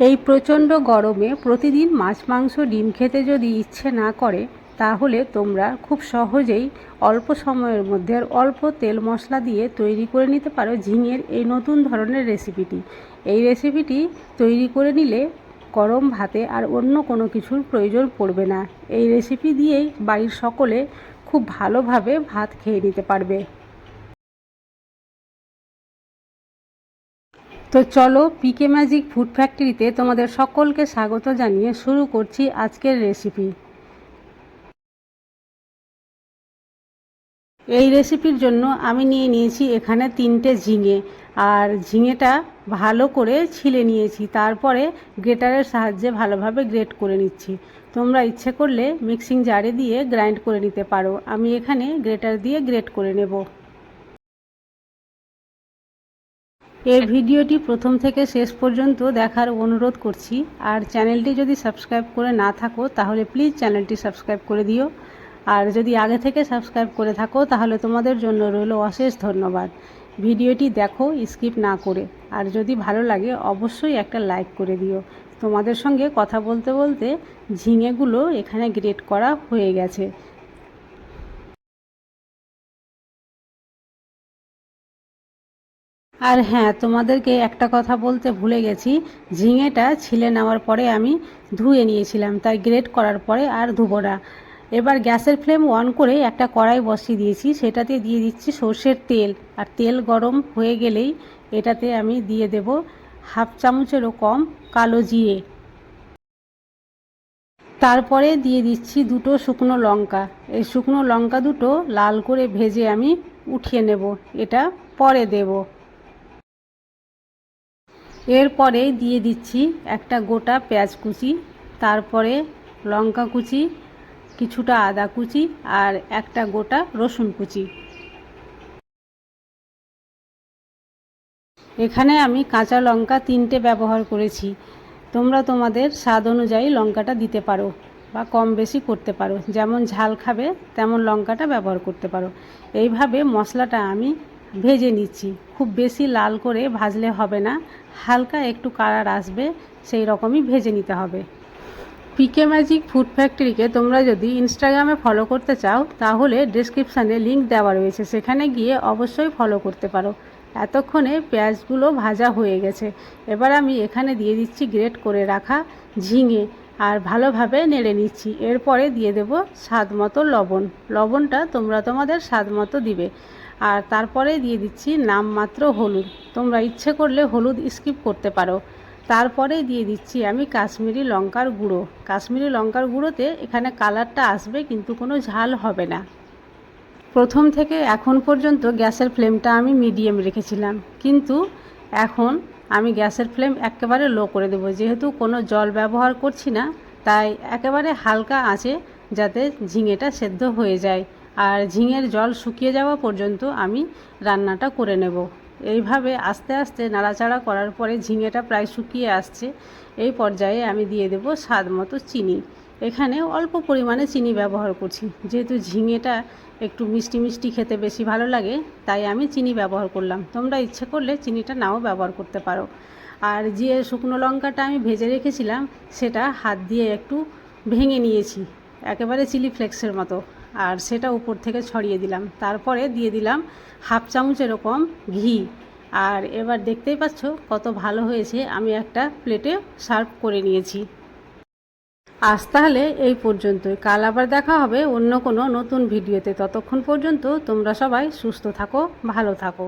এই প্রচণ্ড গরমে প্রতিদিন মাছ, মাংস, ডিম খেতে যদি ইচ্ছে না করে, তাহলে তোমরা খুব সহজেই অল্প সময়ের মধ্যে অল্প তেল মশলা দিয়ে তৈরি করে নিতে পারো ঝিঙের এই নতুন ধরনের রেসিপিটি। এই রেসিপিটি তৈরি করে নিলে গরম ভাতে আর অন্য কোনো কিছুর প্রয়োজন পড়বে না। এই রেসিপি দিয়েই বাড়ির সকলে খুব ভালোভাবে ভাত খেয়ে নিতে পারবে। তো চলো পিকে ম্যাজিক ফুড ফ্যাক্টরিতে তোমাদের সকলকে স্বাগত জানিয়ে শুরু করছি আজকের রেসিপি এই রেসিপির জন্য আমি নিয়ে নিয়েছি এখানে তিনটে ঝিঙে, আর ঝিঙেটা ভালো করে ছিলে নিয়েছি, তারপরে গ্রেটারের সাহায্যে ভালোভাবে গ্রেট করে নিচ্ছি। তোমরা ইচ্ছে করলে মিক্সিং জারে দিয়ে গ্রাইন্ড করে নিতে পারো। আমি এখানে গ্রেটার দিয়ে গ্রেট করে নেব। এর ভিডিওটি প্রথম থেকে শেষ পর্যন্ত দেখার অনুরোধ করছি। আর চ্যানেলটি যদি সাবস্ক্রাইব করে না থাকো, তাহলে প্লিজ চ্যানেলটি সাবস্ক্রাইব করে দিও। আর যদি আগে থেকে সাবস্ক্রাইব করে থাকো, তাহলে তোমাদের জন্য রইল অশেষ ধন্যবাদ। ভিডিওটি দেখো, স্কিপ না করে। আর যদি ভালো লাগে, অবশ্যই একটা লাইক করে দিও। তোমাদের সঙ্গে কথা বলতে বলতে ঝিঙেগুলো এখানে গ্রেট করা হয়ে গেছে। আর হ্যাঁ তোমাদেরকে একটা কথা বলতে ভুলে গেছি। ঝিঙেটা ছিলে নেওয়ার পরে আমি ধুয়ে নিয়েছিলাম, তাই গ্রেট করার পরে আর ধুবো না। এবার গ্যাসের ফ্লেম অন করে একটা কড়াই বসিয়ে দিয়েছি, সেটাতে দিয়ে দিচ্ছি সর্ষের তেল। আর তেল গরম হয়ে গেলেই এটাতে আমি দিয়ে দেব হাফ চামচেরও কম কালো জিরে। তারপরে দিয়ে দিচ্ছি দুটো শুকনো লঙ্কা। এই শুকনো লঙ্কা দুটো লাল করে ভেজে আমি উঠিয়ে নেব। এটা পরে দেব। এরপরে দিয়ে দিচ্ছি একটা গোটা পেঁয়াজ কুচি, তারপরে লঙ্কা কুচি, কিছুটা আদা কুচি আর একটা গোটা রসুন কুচি। এখানে আমি কাঁচা লঙ্কা তিনটে ব্যবহার করেছি। তোমরা তোমাদের স্বাদ অনুযায়ী লঙ্কাটা দিতে পারো বা কম বেশি করতে পারো। যেমন ঝাল খাবে, তেমন লঙ্কাটা ব্যবহার করতে পারো। এইভাবে মশলাটা আমি ভেজে নিচ্ছি। খুব বেশি লাল করে ভাজলে হবে না। হালকা একটু কালার আসবে, সেই রকমই ভেজে নিতে হবে। পিকে ম্যাজিক ফুড ফ্যাক্টরিকে তোমরা যদি ইনস্টাগ্রামে ফলো করতে চাও, তাহলে ডিসক্রিপশানে লিঙ্ক দেওয়া রয়েছে। সেখানে গিয়ে অবশ্যই ফলো করতে পারো। এতক্ষণে পেঁয়াজগুলো ভাজা হয়ে গেছে। এবার আমি এখানে দিয়ে দিচ্ছি গ্রেট করে রাখা ঝিঙে। আর ভালোভাবে নেড়ে নিচ্ছি। এরপরে দিয়ে দেব স্বাদ মতো লবণ। লবণটা তোমরা তোমাদের স্বাদ মতো দিবে। আর তারপরে দিয়ে দিচ্ছি নামমাত্র হলুদ। তোমরা ইচ্ছে করলে হলুদ স্কিপ করতে পারো। তারপরে দিয়ে দিচ্ছি আমি কাশ্মীরি লঙ্কার গুঁড়ো। কাশ্মীরি লঙ্কার গুঁড়োতে এখানে কালারটা আসবে, কিন্তু কোনো ঝাল হবে না। প্রথম থেকে এখন পর্যন্ত গ্যাসের ফ্লেমটা আমি মিডিয়াম রেখেছিলাম। কিন্তু এখন আমি গ্যাসের ফ্লেম একেবারে লো করে দেবো। যেহেতু কোনো জল ব্যবহার করছি না, তাই একেবারে হালকা আঁচে যাতে ঝিঙেটা সেদ্ধ হয়ে যায়। আর ঝিঙের জল শুকিয়ে যাওয়া পর্যন্ত আমি রান্নাটা করে নেব। এইভাবে আস্তে আস্তে নাড়াচাড়া করার পরে ঝিঙেটা প্রায় শুকিয়ে আসছে। এই পর্যায়ে আমি দিয়ে দেব স্বাদ মতো চিনি। এখানে অল্প পরিমাণে চিনি ব্যবহার করছি। যেহেতু ঝিঙেটা একটু মিষ্টি মিষ্টি খেতে বেশি ভালো লাগে, তাই আমি চিনি ব্যবহার করলাম। তোমরা ইচ্ছে করলে চিনিটা নাও ব্যবহার করতে পারো। আর যে শুকনো লঙ্কাটা আমি ভেজে রেখেছিলাম, সেটা হাত দিয়ে একটু ভেঙে নিয়েছি। একেবারে চিলি ফ্লেক্সের মতো। আর সেটা উপর থেকে ছড়িয়ে দিলাম। তারপরে দিয়ে দিলাম হাফ চামচ এরকম ঘি। আর এবার দেখতেই পাচ্ছ কত ভালো হয়েছে। আমি একটা প্লেটে সার্ভ করে নিয়েছি। আজ তাহলে এই পর্যন্তই। কাল আবার দেখা হবে অন্য কোনো নতুন ভিডিওতে। ততক্ষণ পর্যন্ত তোমরা সবাই সুস্থ থাকো, ভালো থাকো।